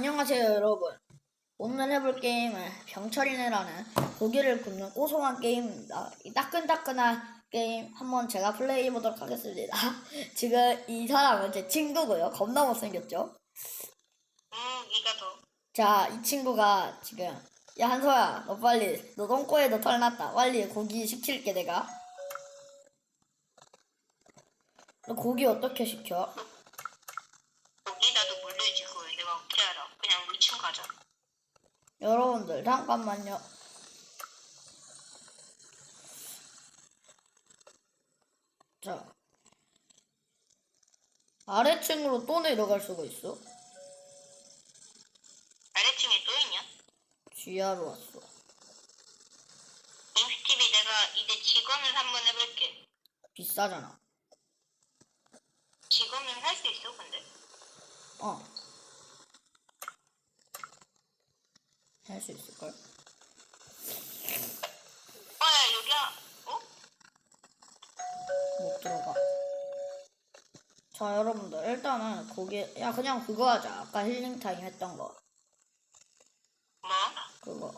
안녕하세요 여러분. 오늘 해볼 게임은 병철이네라는 고기를 굽는 고소한 게임입니다. 이 따끈따끈한 게임 한번 제가 플레이해 보도록 하겠습니다. 지금 이 사람은 제 친구고요. 겁나 못생겼죠? 응, 니가 더. 자이 친구가 지금 야 한서야 너 빨리 너 똥꼬에도 털 났다. 빨리 고기 시킬게 내가. 너 고기 어떻게 시켜? 여기 나도 물려지 그거 알아? 그냥 우리 층 가자. 여러분들 잠깐만요. 자 아래층으로 또 내려갈 수가 있어? 아래층에 또 있냐? 지하로 왔어. MCTV 내가 이제 직원을 한번 해볼게. 비싸잖아. 직원은 할수 있어, 근데? 어. 할 수 있을걸? 어, 야, 여기야. 어? 못 들어가. 자 여러분들 일단은 거기 야 그냥 그거 하자. 아까 힐링 타임 했던 거. 뭐? 그거